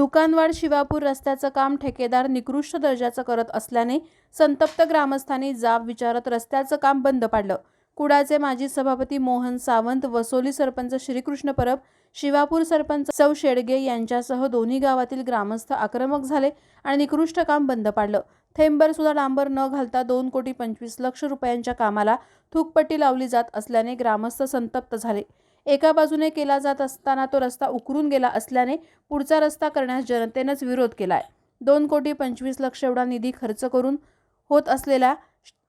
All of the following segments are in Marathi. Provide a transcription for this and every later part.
दुकानवाड शिवापूर रस्त्याचं काम ठेकेदार निकृष्ट दर्जाचं करत असल्याने संतप्त ग्रामस्थांनी जाब विचारत रस्त्याचं काम बंद पाडलं. कुडाचे माजी सभापती मोहन सावंत वसोली सरपंच श्रीकृष्ण परब शिवापूर सरपंच सौ शेडगे यांच्यासह दोन्ही गावातील ग्रामस्थ आक्रमक झाले आणि निकृष्ट काम बंद पाडलं. थेंबर सुद्धा डांबर न घालता दोन कोटी पंचवीस लक्ष रुपयांच्या कामाला थुकपट्टी लावली जात असल्याने ग्रामस्थ संतप्त झाले. एका बाजूने केला जात असताना तो रस्ता उकरून गेला असल्याने पुढचा रस्ता करण्यास जनतेनंच विरोध केला आहे दोन कोटी पंचवीस लक्ष एवढा निधी खर्च करून होत असलेल्या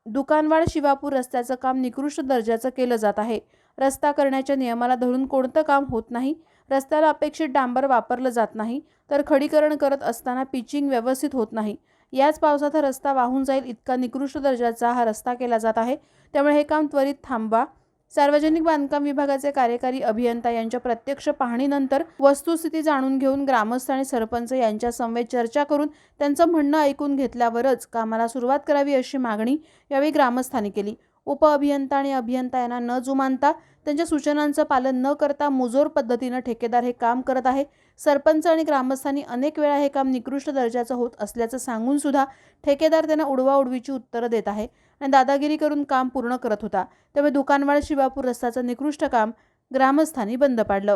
दुकानवाड शिवापूर रस्त्याचं काम निकृष्ट दर्जाचं केलं जात आहे. रस्ता करण्याच्या नियमाला धरून कोणतं काम होत नाही रस्त्याला अपेक्षित डांबर वापरलं जात नाही तर खडीकरण करत असताना पिचिंग व्यवस्थित होत नाही. याच पावसात हा रस्ता वाहून जाईल इतका निकृष्ट दर्जाचा हा रस्ता केला जात आहे. त्यामुळे हे काम त्वरित थांबवा. सार्वजनिक बांधकाम विभागाचे कार्यकारी अभियंता यांच्या प्रत्यक्ष पाहणीनंतर वस्तुस्थिती जाणून घेऊन ग्रामस्थ आणि सरपंच यांच्या समवेत चर्चा करून त्यांचं म्हणणं ऐकून घेतल्यावरच कामाला सुरुवात करावी अशी मागणी यावेळी ग्रामस्थांनी केली. उपअभियंता आणि अभियंता यांना न जुमानता त्यांच्या सूचनांचं पालन न करता मुजोर पद्धतीनं ठेकेदार हे काम करत आहे. सरपंच आणि ग्रामस्थांनी अनेक वेळा हे काम निकृष्ट दर्जाचं होत असल्याचं सांगून सुद्धा ठेकेदार त्यांना उडवाउडवीची उत्तरं देत आहे. आणि दादागिरी करून काम पूर्ण करत होता. त्यामुळे दुकानवाड शिवापूर रस्त्याचं निकृष्ट काम ग्रामस्थांनी बंद पाडलं.